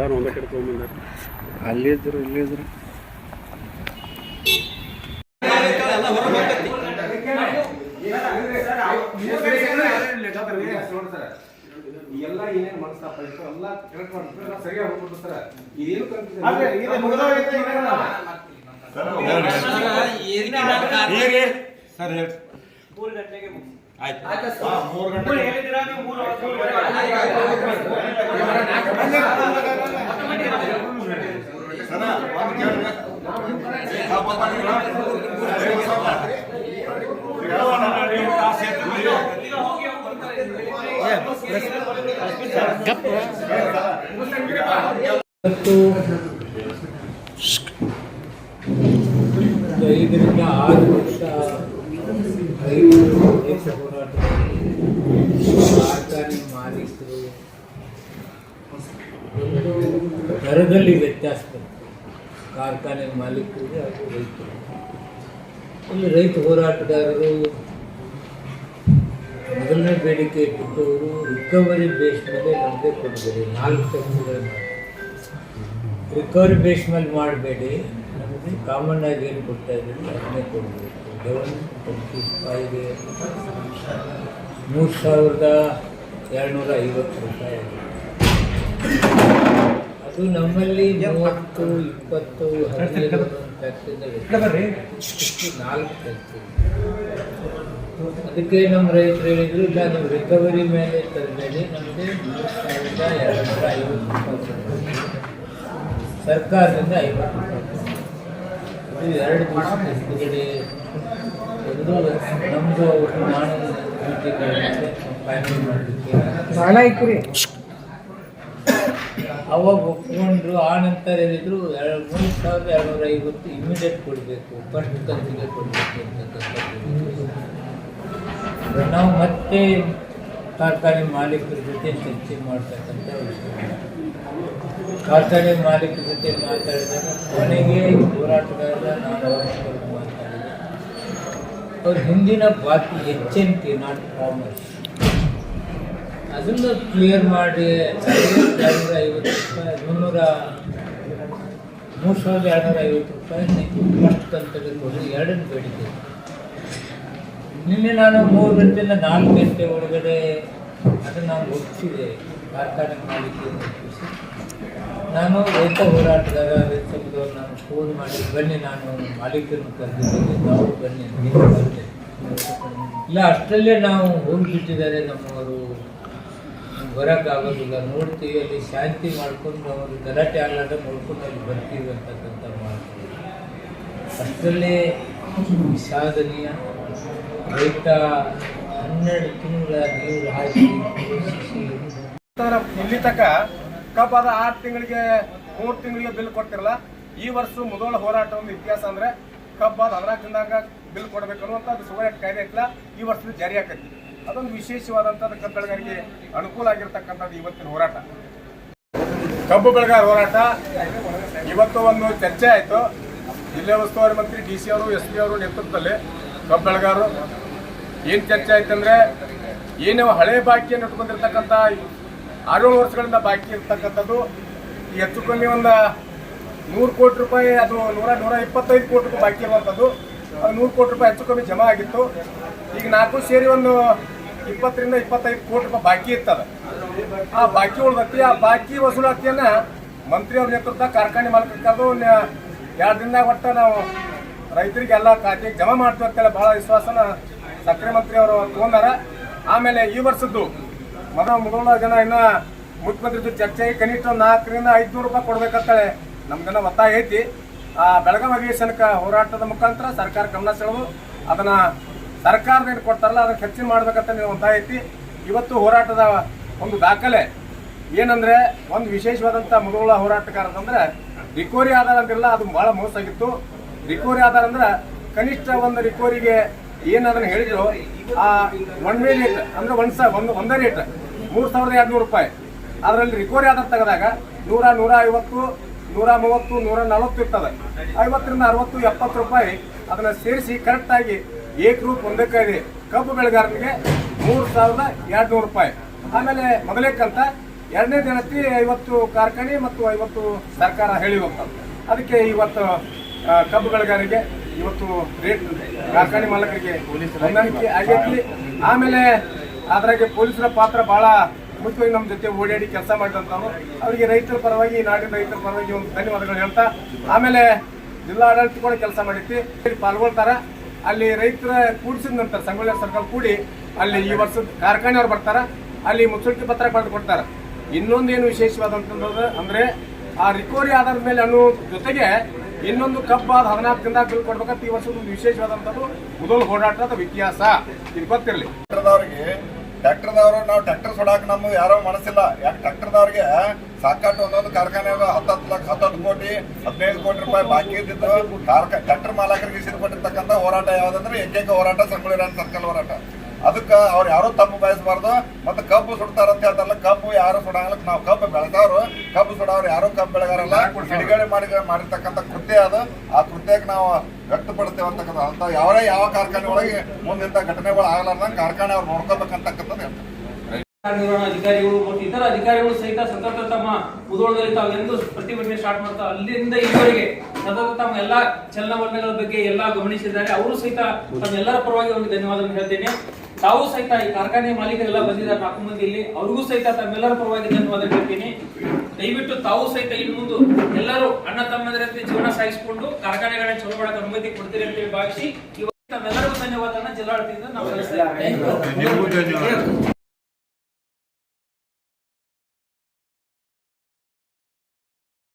ಎಲ್ಲರೂ ಒಂದೇ ಕಡೆ ತೊಗೊಂಬಂದಾರೆ ಅಲ್ಲಿ ಇದ್ರು ಎಲ್ಲ ಏನೇನು ಮನಸ್ತಾಪ ಇತ್ತು ಎಲ್ಲ ಕರೆಕ್ಟ್ ಎಲ್ಲ ಸರಿಯಾಗಿ ಹೋಗ್ಬಿಡ್ತಾರೆ ಇದೇನು ಸರ್ ಹೇಳಿ ಮತ್ತು ಐದರಿಂದ ಆರು ವರ್ಷ ದೇಶ ಹೋರಾಟದಲ್ಲಿ ಕಾರ್ಖಾನೆ ಒಂದು ದರದಲ್ಲಿ ವ್ಯತ್ಯಾಸ ಕಾರ್ಖಾನೆ ಮಾಲೀಕರಿಗೆ ಹಾಗೂ ರೈತರು. ಇಲ್ಲಿ ರೈತ ಹೋರಾಟಗಾರರು ಮೊದಲನೇ ಬೇಡಿಕೆ ಇಟ್ಟಿದ್ದವರು ರಿಕವರಿ ಬೇಸ್ ಮೇಲೆ ನಮಗೆ ಕೊಡಬೇಡಿ. ನಾಲ್ಕು ಟನ್ನುಗಳ ರಿಕವರಿ ಬೇಸ್ ಮೇಲೆ ಮಾಡಬೇಡಿ. ನಮಗೆ ಕಾಮನ್ ಆಗಿ ಏನು ಕೊಡ್ತಾ ಇದ್ದೀವಿ ಅದನ್ನೇ ಕೊಡಬೇಕು. ಲೆವೆನ್ ರೂಪಾಯಿ ಮೂರು ಸಾವಿರದ ಎರಡುನೂರ ಐವತ್ತು ರೂಪಾಯಿ ಆಗಿದೆ. ಅದು ನಮ್ಮಲ್ಲಿ ಮೂವತ್ತು ಇಪ್ಪತ್ತು ಹದಿನೈದು ಫ್ಯಾಕ್ಟ್ರಿಯಿಂದ ನಾಲ್ಕು ಫ್ಯಾಕ್ಟ್ರಿ ಅದಕ್ಕೆ ನಮ್ಮ ರೈತರು ಹೇಳಿದ್ರು ಇಲ್ಲ ನೀವು ರಿಕವರಿ ಮೇಲೆ ತರಬೇಡಿ ನಮಗೆ ಮೂರು ಸಾವಿರದ ಎರಡುನೂರ ಐವತ್ತು ರೂಪಾಯಿ ಸರ್ಕಾರದಿಂದ ಐವತ್ತು ರೂಪಾಯಿ. ಇದು ಎರಡು ದಿವಸ ನಮ್ಮದು ನಾನು ಫೈನಲ್ ಮಾಡಲಿಕ್ಕೆ ಅವಾಗ ಒಪ್ಕೊಂಡ್ರು ಆ ನಂತರ ಹೇಳಿದ್ರು ಎರಡು ಮೂರು ಸಾವಿರದ ಎರಡುನೂರ ಐವತ್ತು ಇಮಿಡಿಯೇಟ್ ಕೊಡಬೇಕು ಫಸ್ಟ್ ಕಂತಿಗೆ ಕೊಡಬೇಕು ಅಂತಕ್ಕಂಥದ್ದು. ನಾವು ಮತ್ತೆ ಕಾರ್ಖಾನೆ ಮಾಲೀಕರ ಜೊತೆ ಚರ್ಚೆ ಮಾಡ್ತಕ್ಕಂಥ ಕಾರ್ಖಾನೆ ಮಾಲೀಕರ ಜೊತೆ ಮಾತಾಡಿದಾಗ ಕೊನೆಗೆ ಹೋರಾಟಗಾರರ ನಾನು ಅವ್ರ ಹಿಂದಿನ ಬಾಕಿ ಟಿ ನಾಟ್ ಕಾಮರ್ಸ್ ಅದನ್ನು ಕ್ಲಿಯರ್ ಮಾಡಿ ಎರಡುನೂರ ಐವತ್ತು ರೂಪಾಯಿ, ಮುನ್ನೂರ ಮೂರು ಸಾವಿರದ ಎರಡುನೂರ ಐವತ್ತು ರೂಪಾಯಿ ಫಸ್ಟ್ ಕಂತಲ್ಲಿ ಕೊಡಿ ಎರಡನ್ನು ಬೇಡಿದೆ ನಿನ್ನೆ ನಾನು ಮೂರು ಗಂಟೆಯಿಂದ ನಾಲ್ಕು ಗಂಟೆ ಒಳಗಡೆ ಅದನ್ನು ನಾನು ಒಪ್ಪಿಸಿದೆ ಕಾರ್ಖಾನೆ ಮಾಲೀಕರನ್ನು ಒಪ್ಪಿಸಿ ನಾನು ರೈತ ಹೋರಾಟದಾಗ ರೈತ ನಾನು ಫೋನ್ ಮಾಡಿ, ಬನ್ನಿ ನಾನು ಮಾಲೀಕರನ್ನು ಕರೆದಿದ್ದೇನೆ ನಾವು ಬನ್ನಿ, ನೀವು ಇಲ್ಲ, ಅಷ್ಟರಲ್ಲೇ ನಾವು ಹೋಗಿಬಿಟ್ಟಿದ್ದಾರೆ ನಮ್ಮವರು. ಬರೋಕ್ಕಾಗೋದಿಲ್ಲ ನೋಡ್ತೀವಿ, ಅಲ್ಲಿ ಶಾಂತಿ ಮಾಡ್ಕೊಂಡು ಅವರು ಗಲಾಟೆ ಆಗಲಾರ್ದೆ ನೋಡ್ಕೊಂಡು ಅಲ್ಲಿ ಬರ್ತೀವಿ ಅಂತಕ್ಕಂಥ ಮಾತು. ಅಷ್ಟರಲ್ಲೇ ವಿಷಾದನೀಯ. ರೈತ ಹನ್ನೆರಡು ತಿಂಗಳ ನೀರು ಹಾಕಿ ಇಲ್ಲಿ ತನಕ ಕಬ್ಬ ಅದ ಆರು ತಿಂಗಳಿಗೆ, ಮೂರು ತಿಂಗಳಿಗೆ ಬಿಲ್ ಕೊಡ್ತಿರಲ್ಲ, ಈ ವರ್ಷ ಮೊದಲ ಹೋರಾಟ ಒಂದು ಇತಿಹಾಸ ಅಂದ್ರೆ ಕಬ್ಬಾದ ಹದಿನಾಲ್ಕು ದಿನದಾಗ ಬಿಲ್ ಕೊಡಬೇಕು ಅನ್ನುವಂಥದ್ದು ಸುವರ್ಣ ಕಾಯ್ದೆ ಐತ್ಲ ಈ ವರ್ಷದ ಜಾರಿ ಆಕೈತಿ. ಅದೊಂದು ವಿಶೇಷವಾದಂಥದ್ದು ಕಬ್ಬು ಬೆಳೆಗಾರರಿಗೆ ಅನುಕೂಲ ಆಗಿರ್ತಕ್ಕಂಥದ್ದು ಇವತ್ತಿನ ಹೋರಾಟ. ಕಬ್ಬು ಬೆಳೆಗಾರ ಹೋರಾಟ, ಇವತ್ತು ಒಂದು ಚರ್ಚೆ ಆಯಿತು. ಜಿಲ್ಲೆ ಉಸ್ತುವಾರಿ ಮಂತ್ರಿ ಡಿ ಸಿ ಅವರು, ಎಸ್ ಪಿ ಅವರು ನೇತೃತ್ವದಲ್ಲಿ ಕಬ್ಬು ಬೆಳೆಗಾರರು, ಏನು ಚರ್ಚೆ ಆಯ್ತಂದ್ರೆ ಏನು ಹಳೆ ಬಾಕಿಯನ್ನು ಇಟ್ಕೊಂಡಿರ್ತಕ್ಕಂಥ ಆರು ವರ್ಷಗಳಿಂದ ಬಾಕಿ ಇರ್ತಕ್ಕಂಥದ್ದು. ಹೆಚ್ಚು ಕಮ್ಮಿ ಒಂದು ನೂರು ಕೋಟಿ ರೂಪಾಯಿ, ಅದು ನೂರ ನೂರ ಇಪ್ಪತ್ತೈದು ಕೋಟಿ ರೂಪಾಯಿ ಬಾಕಿ ಇರುವಂಥದ್ದು. ಅದು ನೂರು ಕೋಟಿ ರೂಪಾಯಿ ಹೆಚ್ಚು ಕಮ್ಮಿ ಜಮಾ ಆಗಿತ್ತು. ಈಗ ನಾಲ್ಕು ಸೇರಿ ಒಂದು ಇಪ್ಪತ್ತರಿಂದ ಇಪ್ಪತ್ತೈದು ಕೋಟಿ ರೂಪಾಯಿ ಬಾಕಿ ಇರ್ತದೆ. ಆ ಬಾಕಿ ಉಳಿದತಿ ಆ ಬಾಕಿ ವಸೂಲಾತಿಯನ್ನ ಮಂತ್ರಿ ಅವ್ರ ನೇತೃತ್ವ ಕಾರ್ಖಾನೆ ಮಾಲೀಕರು ಎರಡು ದಿನದಾಗ ಒಟ್ಟು ನಾವು ರೈತರಿಗೆ ಎಲ್ಲ ಖಾತೆಗೆ ಜಮಾ ಮಾಡ್ತೀವಿ ಅಂತೆಲ್ಲ ಬಹಳ ವಿಶ್ವಾಸನ ಸಕ್ಕರೆ ಮಂತ್ರಿ ಅವರು ತಗೊಂಡಾರ. ಆಮೇಲೆ ಈ ವರ್ಷದ್ದು ಮೊದಲ ಮೊದಲ ಜನ ಇನ್ನ ಮುಖ್ಯಮಂತ್ರಿ ಜೊತೆ ಚರ್ಚೆ ಕನಿಷ್ಠ ಒಂದು ನಾಲ್ಕರಿಂದ ಐದ್ನೂರು ರೂಪಾಯಿ ಕೊಡ್ಬೇಕಂತೇಳಿ ನಮ್ಗೆಲ್ಲ ಒತ್ತಾಯ ಐತಿ. ಆ ಬೆಳಗಾವಿ ಅಧಿವೇಶನಕ್ಕೆ ಹೋರಾಟದ ಮುಖಾಂತರ ಸರ್ಕಾರ ಗಮನ ಸೆಳೆದು ಅದನ್ನ ಸರ್ಕಾರದ ಏನು ಕೊಡ್ತಾರಲ್ಲ ಅದಕ್ಕೆ ಹೆಚ್ಚಿನ ಮಾಡ್ಬೇಕಂತ ನೀವು ಒತ್ತಾಯ ಐತಿ. ಇವತ್ತು ಹೋರಾಟದ ಒಂದು ದಾಖಲೆ ಏನಂದ್ರೆ ಒಂದು ವಿಶೇಷವಾದಂಥ ಅಂತಂದ್ರೆ ಹೋರಾಟಗಾರದಂದ್ರೆ ರಿಕವರಿ ಆಧಾರ ಅಂತಿರಲ್ಲ ಅದು ಬಹಳ ಮೋಸ ಆಗಿತ್ತು. ರಿಕವರಿ ಆಧಾರ ಅಂದ್ರೆ ಕನಿಷ್ಠ ಒಂದು ರಿಕವರಿಗೆ ಏನ್ ಅದನ್ನ ಹೇಳಿದ್ರು, ಆ ಒನ್ ವೇ ರೇಟ್ ಅಂದ್ರೆ ಒಂದ್ ಸ, ಒಂದು, ಒಂದೇ ರೇಟ್ ಮೂರ್ ಸಾವಿರದ ಎರಡ್ನೂರು ರೂಪಾಯಿ. ಅದರಲ್ಲಿ ರಿಕವರಿ ಆಧಾರ ತೆಗೆದಾಗ ನೂರ ನೂರ ಐವತ್ತು, ನೂರ ಮೂವತ್ತು, ನೂರ ನಲವತ್ತು ಇರ್ತದೆ. ಐವತ್ತರಿಂದ ಅರವತ್ತು, ಎಪ್ಪತ್ತು ರೂಪಾಯಿ ಅದನ್ನ ಸೇರಿಸಿ ಕರೆಕ್ಟ್ ಆಗಿ ಒಂದೇ ಇದೆ ಕಬ್ಬು ಬೆಳೆಗಾರನಿಗೆ ಮೂರು ಸಾವಿರದ ಎರಡ್ನೂರು ರೂಪಾಯಿ. ಆಮೇಲೆ ಮೊದಲೇಕಂತ ಎರಡನೇ ದಿನಕ್ಕೆ ಐವತ್ತು ಕಾರ್ಖಾನೆ ಮತ್ತು ಐವತ್ತು ಸರ್ಕಾರ ಹೇಳಿರುವಂಥದ್ದು ಅದಕ್ಕೆ ಇವತ್ತು ಕಬ್ಬು ಬೆಳೆಗಾರರಿಗೆ ಇವತ್ತು ರೇಟ್ ಕಾರ್ಖಾನೆ ಮಾಲಕರಿಗೆ ಹೊಂದಾಣಿಕೆ ಆಗೈತಿ. ಆಮೇಲೆ ಅದ್ರಾಗೆ ಪೊಲೀಸರ ಪಾತ್ರ ಬಹಳ ಮುಖ್ಯವಾಗಿ ನಮ್ಮ ಜೊತೆ ಓಡಾಡಿ ಕೆಲಸ ಮಾಡಿದಂಥವ್ರು ಅವರಿಗೆ ರೈತರ ಪರವಾಗಿ ನಾಡಿನ ರೈತರ ಪರವಾಗಿ ಒಂದು ಧನ್ಯವಾದಗಳು ಹೇಳ್ತಾ. ಆಮೇಲೆ ಜಿಲ್ಲಾ ಆಡಳಿತ ಕೂಡ ಕೆಲಸ ಮಾಡೈತಿ ಪಾಲ್ಗೊಳ್ತಾರೆ. ಅಲ್ಲಿ ರೈತರ ಕೂಡಿಸಿದ ನಂತರ ಸಂಗೊಳ್ಳಿ ಸರ್ಕಲ್ ಕೂಡಿ ಅಲ್ಲಿ ಈ ವರ್ಷದ ಕಾರ್ಖಾನೆಯವ್ರು ಬರ್ತಾರ. ಅಲ್ಲಿ ಮುಚ್ಚುಳಿಕೆ ಪತ್ರ ಬರೆದು ಕೊಡ್ತಾರ. ಇನ್ನೊಂದೇನು ವಿಶೇಷವಾದಂತಂದ್ರೆ ಅಂದ್ರೆ ಆ ರಿಕವರಿ ಆಧಾರದ ಮೇಲೆ ಅನ್ನೋ ಜೊತೆಗೆ ಇನ್ನೊಂದು ಕಬ್ಬ ಅದು ಹದಿನಾಲ್ಕು ದಿನದಾಗ ಬಿಲ್ ಕೊಡ್ಬೇಕಂತ ಈ ವರ್ಷದ ಒಂದು ವಿಶೇಷವಾದಂತದ್ದು ಮೊದಲು ಹೋರಾಟದ ವ್ಯತ್ಯಾಸ ಇದು ಗೊತ್ತಿರಲಿ. ಟ್ರ್ಯಾಕ್ಟರ್ದವ್ರಿಗೆ ಟ್ರ್ಯಾಕ್ಟರ್ದವ್ರು ನಾವು ಟ್ರ್ಯಾಕ್ಟರ್ ಸೊಡಾಕ ನಮ್ಮ ಯಾರೋ ಮನಸ್ಸಿಲ್ಲ. ಯಾಕೆ ಟ್ರ್ಯಾಕ್ಟರ್ದವ್ರಿಗೆ ಸಾಕಷ್ಟು ಒಂದೊಂದು ಕಾರ್ಖಾನೆ ಹತ್ತತ್ತು ಲಕ್ಷ ಹತ್ತತ್ತು ಕೋಟಿ, ಹದಿನೈದು ಕೋಟಿ ರೂಪಾಯಿ ಬಾಕಿ ಇದ್ದಿದ್ದು. ಕಾರ್ಖಾ ಟ್ರ್ಯಾಕ್ಟರ್ ಮಾಲಕರಿಗೆ ಸಿದ್ಧಪಟ್ಟಿರ್ತಕ್ಕಂಥ ಹೋರಾಟ ಯಾವುದಂದ್ರೆ ಏಕೈಕ ಹೋರಾಟ ಸಂಗೊಳ್ಳಿ ಸರ್ಕಲ್ ಹೋರಾಟ. ಅದಕ್ಕೆ ಅವ್ರು ಯಾರು ತಪ್ಪು ಬಯಸಬಾರ್ದು, ಮತ್ತೆ ಕಬ್ಬು ಸುಡ್ತಾರ ಅಂತ ಹೇಳ್ತಾರಲ್ಲ ಕಬ್ಬು ಯಾರು ಸುಡಂಗಿಲ್ಲ ನಾವು ಕಬ್ಬು ಬೆಳೆದವ್ರು. ಕಬ್ಬು ಸುಡೋರು ಯಾರು ಕಬ್ಬು ಬೆಳೆಗಾರಲ್ಲ. ಬಿಡುಗಡೆ ಮಾಡಿ ಮಾಡಿರ್ತಕ್ಕಂಥ ಕೃತ್ಯ ಅದು. ಆ ಕೃತ್ಯಕ್ಕೆ ನಾವು ವ್ಯಕ್ತಪಡಿಸ್ತೇವೆ ಅಂತಕ್ಕಂಥ ಅಂತ ಯಾವೇ ಯಾವ ಕಾರ್ಖಾನೆ ಒಳಗೆ ಮುಂದಿಂತ ಘಟನೆಗಳು ಆಗಲಾರ್ದಂಗೆ ಕಾರ್ಖಾನೆ ಅವ್ರು ನೋಡ್ಕೋಬೇಕಂತಕ್ಕಂಥದ್ದು ಹೇಳ್ತಾರೆ. ಅಧಿಕಾರಿಗಳು ಮತ್ತು ಇತರ ಅಧಿಕಾರಿಗಳು ಸಹಿತ ಸತತ ತಮ್ಮ ಮುಧೋಳದಲ್ಲಿ ತಾವೆಂದು ಪ್ರತಿಭಟನೆ ಸ್ಟಾರ್ಟ್ ಮಾಡ್ತಾ ಅಲ್ಲಿಂದ ಇಲ್ಲಿವರೆಗೆ ಸತತ ತಮ್ಮ ಎಲ್ಲಾ ಚಲನವಲನಗಳ ಬಗ್ಗೆ ಎಲ್ಲಾ ಗಮನಿಸಿದ್ದಾರೆ. ಅವರು ಸಹಿತ ತಮ್ಮೆಲ್ಲರ ಪರವಾಗಿ ಒಂದು ಧನ್ಯವಾದವನ್ನು ಹೇಳ್ತೇನೆ. ತಾವು ಸಹಿತ ಈ ಕಾರ್ಖಾನೆ ಮಾಲೀಕರೆಲ್ಲ ಬಂದಿದ್ದಾರೆ. ನಾಲ್ಕು ಮಂದಿ ಇಲ್ಲಿ. ಅವ್ರಿಗೂ ಸಹಿತ ತಮ್ಮೆಲ್ಲರ ಪರವಾಗಿ ಧನ್ಯವಾದ ಹೇಳ್ತೀನಿ. ದಯವಿಟ್ಟು ತಾವು ಸಹಿತ ಇನ್ನು ಮುಂದೆ ಎಲ್ಲರೂ ಅಣ್ಣ ತಮ್ಮಂದಿರಂತೆ ಜೀವನ ಸಾಗಿಸಿಕೊಂಡು ಕಾರ್ಖಾನೆಗಳನ್ನ ಚಲೋ ಮಾಡಕ್ಕೆ ಅನುಮತಿ ಕೊಡ್ತೀರಿ ಅಂತ ಹೇಳಿ ಭಾವಿಸಿ ಇವತ್ತು ತಮ್ಮೆಲ್ಲರಿಗೂ ಧನ್ಯವಾದನ ಜಿಲ್ಲಾಡಳಿತದಿಂದ ನಾವು ಧನ್ಯವಾದ